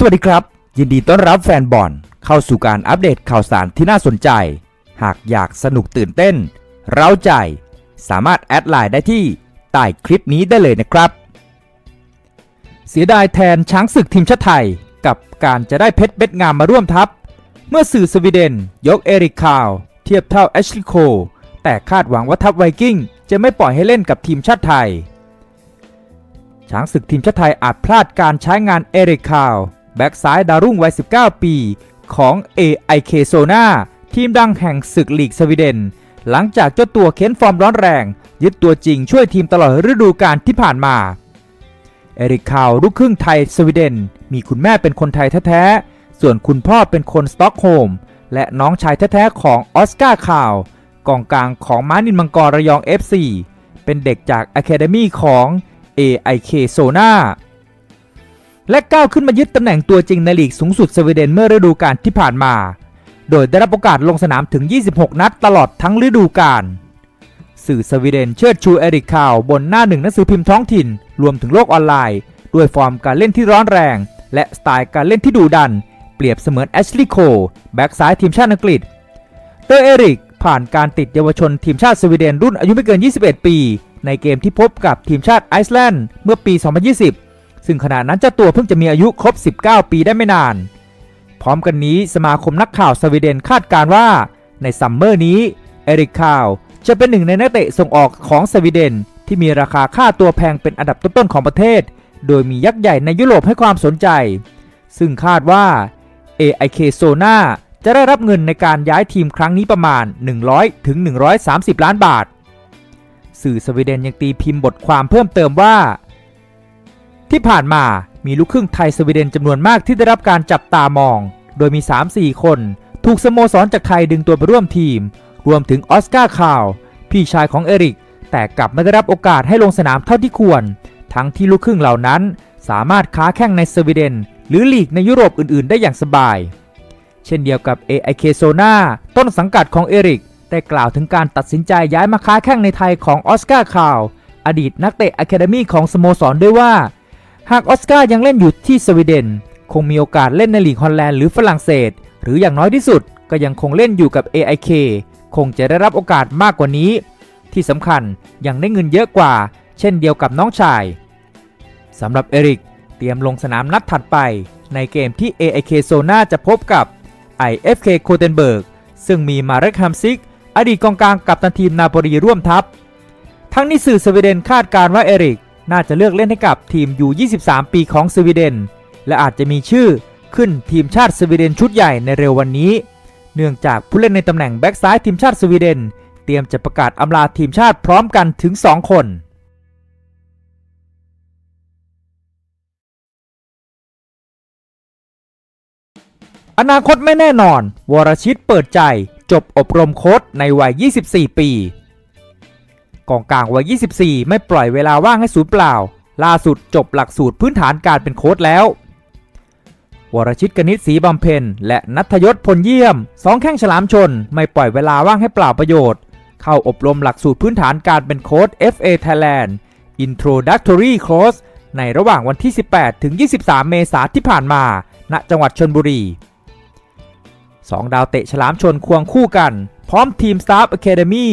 สวัสดีครับ ยินดีต้อนรับแฟนบอลเข้าสู่การอัปเดตข่าวสารที่น่าสนใจ หากอยากสนุกตื่นเต้น เร้าใจ สามารถแอดไลน์ได้ที่ใต้คลิปนี้ได้เลยนะครับ เสียดายแทนช้างศึกทีมชาติไทย กับการจะได้เพชรเบ็ดงามมาร่วมทัพ เมื่อสื่อสวีเดน ยกเอริกคาว เทียบเท่าแอชลีโคลแต่คาดหวังว่าทัพไวกิ้งจะไม่ปล่อยให้เล่นกับทีมชาติไทย ช้างศึกทีมชาติไทยอาจพลาดการใช้งานเอริกคาว แบ็กซ้ายดาวรุ่งวัย 19 ปี ของ AIK โซนาทีมดังแห่งศึกลีกสวีเดน หลังจากเจ้าตัวเค้นฟอร์มร้อนแรง ยึดตัวจริงช่วยทีมตลอดฤดูกาลที่ผ่านมา เอริกคาวลูกครึ่งไทยสวีเดน มีคุณแม่เป็นคนไทยแท้ๆ ส่วนคุณพ่อเป็นคนสต็อกโฮล์มและน้องชายแท้ๆ ของออสการ์คาวกองกลางของม้านินมังกรระยอง FC เป็นเด็กจาก Academy ของ AIK โซนา และก้าวขึ้นมายึดตำแหน่งตัวจริงในลีกสูงสุดสวีเดนเมื่อฤดูกาลที่ผ่านมา โดยได้รับโอกาสลงสนามถึง 26 นัดตลอดทั้งฤดูกาล สื่อสวีเดนเชิดชูเอริกคาวบนหน้าหนึ่งหนังสือพิมพ์ท้องถิ่น รวมถึงโลกออนไลน์ ด้วยฟอร์มการเล่นที่ร้อนแรง และสไตล์การเล่นที่ดุดัน เปรียบเสมือนแอชลีย์โคลแบ็กซ้ายทีมชาติอังกฤษเตอร์เอริกผ่านการติดเยาวชนทีมชาติสวีเดนรุ่นอายุไม่เกิน 21 ปี ในเกมที่พบกับทีมชาติไอซ์แลนด์เมื่อปี 2020 ซึ่งขณะนั้นเจ้าตัวเพิ่งจะมีอายุครบ 19 ปีได้ไม่นาน พร้อมกันนี้สมาคมนักข่าวสวีเดนคาดการว่าในซัมเมอร์นี้เอริกคาวจะเป็นหนึ่งในนักเตะส่งออกของสวีเดน ที่มีราคาค่าตัวแพงเป็นอันดับต้นๆของประเทศ โดยมียักษ์ใหญ่ในยุโรปให้ความสนใจ ซึ่งคาดว่า AIK โซนาจะได้รับเงินในการย้ายทีมครั้งนี้ประมาณ 100 ถึง 130 ล้านบาท สื่อสวีเดนยังตีพิมพ์บทความเพิ่มเติมว่า ที่ผ่านมามีลูกครึ่งไทยสวีเดนจำนวนมากที่ได้รับการจับตามอง โดยมี 3-4 คน ถูกสโมสรจากไทยดึงตัวไปร่วมทีม รวมถึงออสการ์คาว พี่ชายของเอริก แต่กลับไม่ได้รับโอกาสให้ลงสนามเท่าที่ควร ทั้งที่ลูกครึ่งเหล่านั้น สามารถค้าแข่งในสวีเดน หรือลีกในยุโรปอื่นๆ ได้อย่างสบาย เช่นเดียวกับ AIK โซนาต้นสังกัดของเอริกได้กล่าวถึงการตัดสินใจย้ายมาค้าแข่งในไทยของออสการ์คาว อดีตนักเตะอะคาเดมีของสโมสรด้วยว่า หากออสการ์ยังเล่นอยู่ที่สวีเดน คงมีโอกาสเล่นในลีกฮอลแลนด์หรือฝรั่งเศส หรืออย่างน้อยที่สุดก็ยังคงเล่นอยู่กับ AIK คงจะได้รับโอกาสมากกว่านี้ ที่สำคัญยังได้เงินเยอะกว่า เช่นเดียวกับน้องชายสำหรับเอริกเตรียมลงสนามนัดถัดไป ในเกมที่ AIK โซนาจะพบกับ IFK โคเทนเบิร์กซึ่งมีมาเรคฮัมซิก อดีตกองกลางกับตันทีมนาโปลีร่วมทัพ ทั้งนี้สื่อสวีเดนคาดการณ์ว่าเอริก น่าจะเลือกเล่นให้กับทีมอยู่23 ปีของสวีเดน และอาจจะมีชื่อขึ้นทีมชาติสวีเดนชุดใหญ่ในเร็ววันนี้ เนื่องจากผู้เล่นในตำแหน่งแบ็กซ้ายทีมชาติสวีเดน เตรียมจะประกาศอำลาทีมชาติพร้อมกันถึง 2 คนอนาคตไม่แน่นอน วรชิตเปิดใจ จบอบรมโค้ชในวัย 24 ปี กองกลางวัย 24 ไม่ปล่อยเวลาว่างให้สูญเปล่า ล่าสุดจบหลักสูตรพื้นฐานการเป็นโค้ชแล้ว วรชิตกนิษฐ์ศรีบำเพ็ญและนัทยศพลเยี่ยมสองแข้งฉลามชน ไม่ปล่อยเวลาว่างให้เปล่าประโยชน์ เข้าอบรมหลักสูตรพื้นฐานการเป็นโค้ช FA Thailand Introductory Course ในระหว่างวันที่ 18 ถึง 23 เมษายนที่ผ่านมา ณ จังหวัดชนบุรีสองดาวเตะฉลามชนควงคู่กัน พร้อมทีม Staff Academy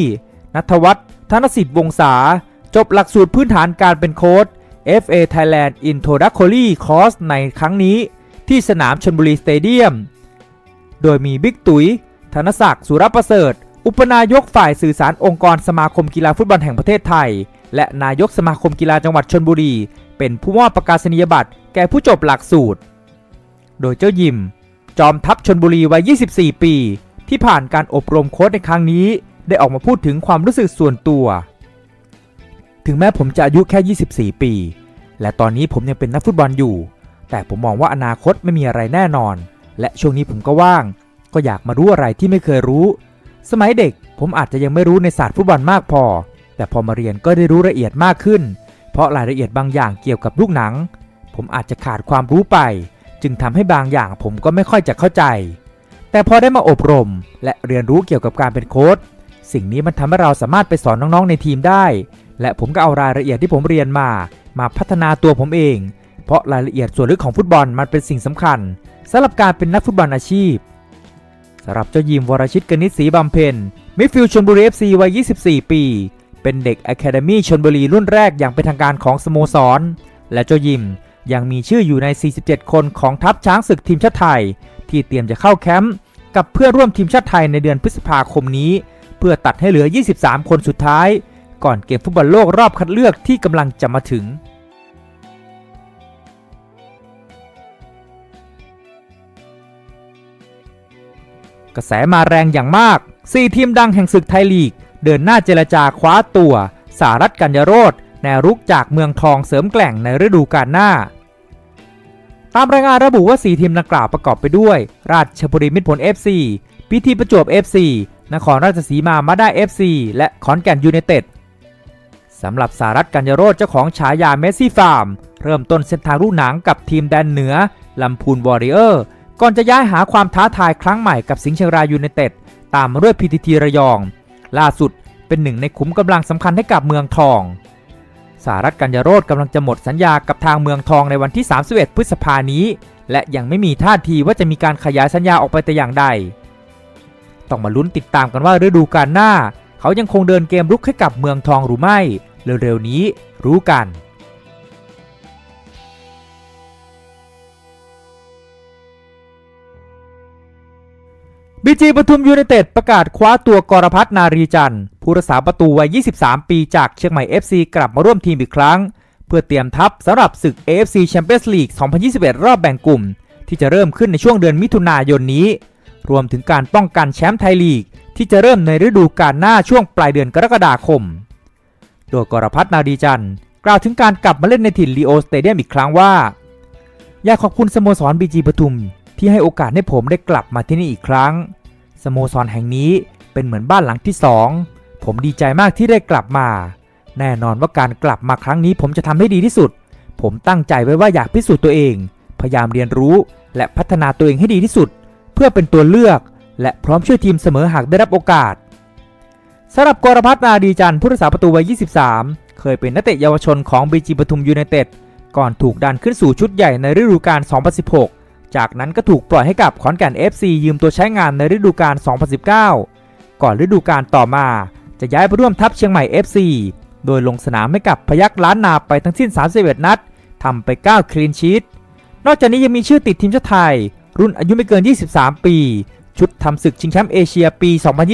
นัทวัฒน์ ธนสิทธิ์วงศา จบหลักสูตรพื้นฐานการเป็นโค้ช FA Thailand Introductory Course ในครั้งนี้ ที่สนามชนบุรีสเตเดียม โดยมีบิ๊กตุ๋ย ธนศักดิ์สุรประเสริฐ อุปนายกฝ่ายสื่อสารองค์กรสมาคมกีฬาฟุตบอลแห่งประเทศไทย และนายกสมาคมกีฬาจังหวัดชนบุรี เป็นผู้มอบประกาศนียบัตรแก่ผู้จบหลักสูตร โดยเจ้ายิม จอมทัพชนบุรีวัย 24 ปี ที่ผ่านการอบรมโค้ชในครั้งนี้ ได้ออกมาพูดถึงความรู้สึกส่วนตัว ถึงแม้ผมจะอายุแค่ 24 ปี และตอนนี้ผมยังเป็นนักฟุตบอลอยู่ แต่ผมมองว่าอนาคตไม่มีอะไรแน่นอน และช่วงนี้ผมก็ว่าง ก็อยากมารู้อะไรที่ไม่เคยรู้ สมัยเด็กผมอาจจะยังไม่รู้ในศาสตร์ฟุตบอลมากพอ แต่พอมาเรียนก็ได้รู้ละเอียดมากขึ้น เพราะรายละเอียดบางอย่างเกี่ยวกับลูกหนัง ผมอาจจะขาดความรู้ไป จึงทำให้บางอย่างผมก็ไม่ค่อยจะเข้าใจแต่พอได้มาอบรมและเรียนรู้เกี่ยวกับการเป็นโค้ช สิ่งนี้มันทำให้เราสามารถไปสอนน้องๆในทีมได้ และผมก็เอารายละเอียดที่ผมเรียนมา มาพัฒนาตัวผมเอง เพราะรายละเอียดส่วนลึกของฟุตบอลมันเป็นสิ่งสำคัญสำหรับการเป็นนักฟุตบอลอาชีพสำหรับเจ้ายิมวรชิตกนิษฐ์ศรีบำเพ็ญมิดฟิลด์ชนบุรี FC วัย 24 ปี เป็นเด็ก Academy ชนบุรีรุ่นแรกอย่างเป็นทางการของสโมสร และเจ้ายิมยังมีชื่ออยู่ใน 47 คนของทัพช้างศึกทีมชาติไทย ที่เตรียมจะเข้าแคมป์กับเพื่อนร่วมทีมชาติไทยในเดือนพฤษภาคมนี้ เพื่อตัดให้เหลือ 23 คนสุดท้าย ก่อนเกมฟุตบอลโลกรอบคัดเลือกที่กำลังจะมาถึง กระแสมาแรงอย่างมาก 4 ทีมดังแห่งศึกไทยลีก เดินหน้าเจรจาคว้าตัว สารัตกัญญาโรธแนวรุกจากเมืองทองเสริมแกล่งในฤดูกาลหน้าตามรายงานระบุว่า 4 ทีมดังกล่าวประกอบไปด้วย ราชบุรีมิตรผล FC พิธีประจวบ FC นครราชสีมามาด้า FC และขอนแก่นยูไนเต็ดสำหรับสารัตกัญญโรธเจ้าของฉายาเมสซี่ฟาร์ม เริ่มต้นเส้นทางลูกหนังกับทีมแดนเหนือลำพูนวอริเออร์ก่อนจะย้ายหาความท้าทายครั้งใหม่กับสิงห์เชียงรายยูไนเต็ดตามมาด้วยพีทีทีระยอง ล่าสุดเป็นหนึ่งในขุมกำลังสำคัญให้กับเมืองทอง สารัตกัญญโรธกำลังจะหมดสัญญากับทางเมืองทองในวันที่ 31 พฤษภานี้ และยังไม่มีท่าทีว่าจะมีการขยายสัญญาออกไปแต่อย่างใด ต้องมาลุ้นติดตามกันว่าฤดูกาลหน้า เขายังคงเดินเกมรุกให้กับเมืองทองหรือไม่ เร็วๆนี้รู้กันบีจีปทุมยูไนเต็ดประกาศคว้าตัวกรพัฒนารีจันทร์ผู้รักษาประตูวัย 23 ปีจากเชียงใหม่ FC กลับมาร่วมทีมอีกครั้ง เพื่อเตรียมทัพสำหรับศึก AFC Champions League 2021 รอบแบ่งกลุ่ม ที่จะเริ่มขึ้นในช่วงเดือนมิถุนายนนี้ รวมถึงการป้องกันแชมป์ไทยลีก ที่จะเริ่มในฤดูกาลหน้าช่วงปลายเดือนกรกฎาคม โดยกรพัฒนารีจันทร์กล่าวถึงการกลับมาเล่นในถิ่นลีโอสเตเดียมอีกครั้งว่า อยากขอบคุณสโมสรบีจีปทุม ที่ให้โอกาสให้ผมได้กลับมาที่นี่อีกครั้ง สโมสรแห่งนี้เป็นเหมือนบ้านหลังที่สองผมดีใจมากที่ได้กลับมา แน่นอนว่าการกลับมาครั้งนี้ผมจะทำให้ดีที่สุด ผมตั้งใจไว้ว่าอยากพิสูจน์ตัวเอง พยายามเรียนรู้และพัฒนาตัวเองให้ดีที่สุด เพื่อเป็นตัวเลือก และพร้อมช่วยทีมเสมอหากได้รับโอกาสสำหรับกรพัฒนาดีจันทร์ผู้รักษาประตูวัย 23 เคยเป็นนักเตะเยาวชนของบีจีปทุมยูไนเต็ดก่อนถูกดันขึ้นสู่ชุดใหญ่ในฤดูกาล 2016 จากนั้นก็ถูกปล่อยให้กับขอนแก่น FC ยืมตัวใช้งานในฤดูกาล 2019 ก่อนฤดูกาลต่อมา จะย้ายไปร่วมทัพเชียงใหม่ FC โดยลงสนามให้กับพยักล้านนาไปทั้งสิ้น 31 นัดทำไป 9 คลีนชีตนอกจากนี้ยังมีชื่อติดทีมชาติไทย รุ่นอายุไม่เกิน 23 ปี ชุดทำศึกชิงแชมป์เอเชียปี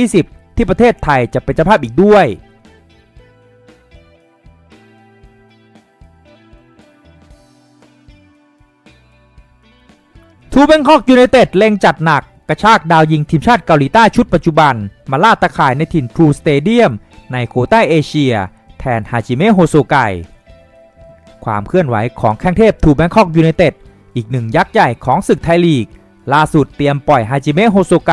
2020 ที่ประเทศไทยจะเป็นเจ้าภาพอีกด้วยทูเบงคอกยูไนเต็ดเล็งจัดหนัก กระชากดาวยิงทีมชาติเกาหลีใต้ชุดปัจจุบัน มาล่าตะข่ายในถิ่นทรูสเตเดียม ในโคต้าเอเชีย แทนฮาจิเมะโฮโซไกความเคลื่อนไหวของแข้งเทพทูแบงคอกยูไนเต็ด อีกหนึ่งยักษ์ใหญ่ของศึกไทยลีก ล่าสุดเตรียมปล่อยฮาจิเมะโฮโซไก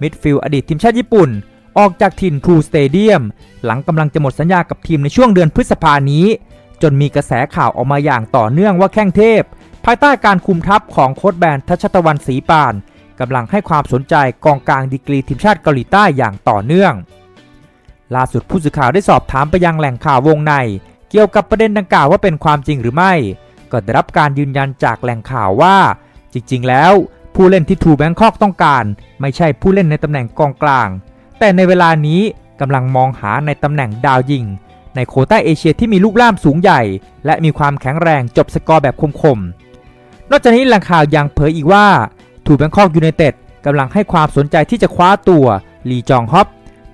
มิดฟิลด์อดีตทีมชาติญี่ปุ่น ออกจากถิ่นทรูสเตเดียมหลังกำลังจะหมดสัญญากับทีมในช่วงเดือนพฤษภานี้ จนมีกระแสข่าวออกมาอย่างต่อเนื่องว่าแข้งเทพ ภายใต้การคุมทัพของโค้ชแบนทัชตะวันศรีปานกำลังให้ความสนใจกองกลางดีกรีทีมชาติเกาหลีใต้อย่างต่อเนื่อง ล่าสุดผู้สื่อข่าวได้สอบถามไปยังแหล่งข่าววงใน เกี่ยวกับประเด็นดังกล่าวว่าเป็นความจริงหรือไม่ ก็ได้รับการยืนยันจากแหล่งข่าวว่า จริงๆ แล้ว ผู้เล่นที่ทูแบงคอกต้องการ ไม่ใช่ผู้เล่นในตำแหน่งกองกลาง แต่ในเวลานี้กำลังมองหาในตำแหน่งดาวยิง ในโคต้าเอเชียที่มีลูกล่ามสูงใหญ่ และมีความแข็งแรงจบสกอร์แบบคมๆ นอกจากนี้แหล่งข่าวยังเผยอีกว่าทูแบงคอกยูไนเต็ดกำลังให้ความสนใจที่จะคว้าตัวลีจองฮอป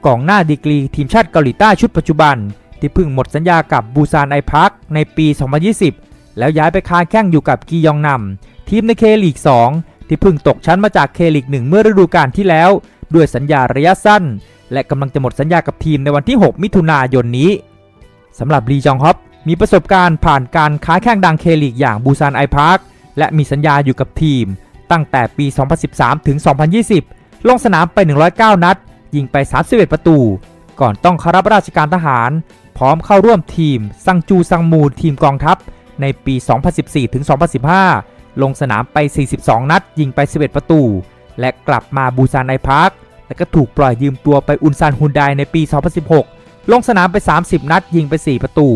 กองหน้าดีกรีทีมชาติเกาหลีใต้ชุดปัจจุบัน ที่เพิ่งหมดสัญญากับบูซานไอพักในปี 2020 แล้วย้ายไปค้าแข้งอยู่กับกียองนำทีมในเคลีก 2 ที่เพิ่งตกชั้นมาจากเคลีก 1 เมื่อฤดูกาลที่แล้ว ด้วยสัญญาระยะสั้น และกำลังจะหมดสัญญากับทีมในวันที่ 6 มิถุนายนนี้สำหรับลีจองฮอปมีประสบการณ์ผ่านการค้าแข้งดังเคลีกอย่างบูซานไอพักและมีสัญญาอยู่กับทีม ตั้งแต่ปี 2013 ถึง 2020 ลงสนามไป 109 นัด ยิงไป 31 ประตู ก่อนต้องเข้ารับราชการทหาร พร้อมเข้าร่วมทีม ซังจูซังมูทีมกองทัพ ในปี 2014 ถึง 2015 ลงสนามไป 42 นัด ยิงไป 11 ประตู และกลับมาบูซานไอพาร์ค และก็ถูกปล่อยยืมตัวไปอุนซานฮุนไดในปี 2016 ลงสนามไป 30 นัด ยิงไป 4 ประตู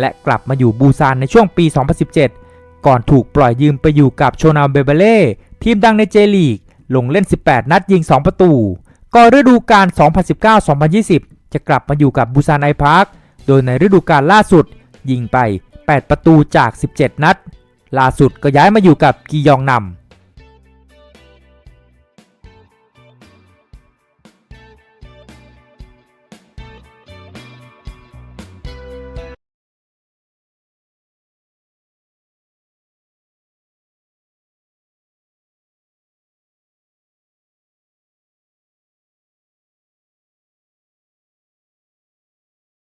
และกลับมาอยู่บูซานในช่วงปี 2017 ก่อนถูกปล่อยยืมไปอยู่กับโชนาเบเบเล่ทีมดังในเจลีก ลงเล่น 18 นัด ยิง 2 ประตู ก่อนฤดูกาล 2019-2020 จะกลับมาอยู่กับบูซานไอพาร์ค โดยในฤดูกาลล่าสุดยิงไป 8 ประตูจาก 17 นัด ล่าสุดก็ย้ายมาอยู่กับกียองนำ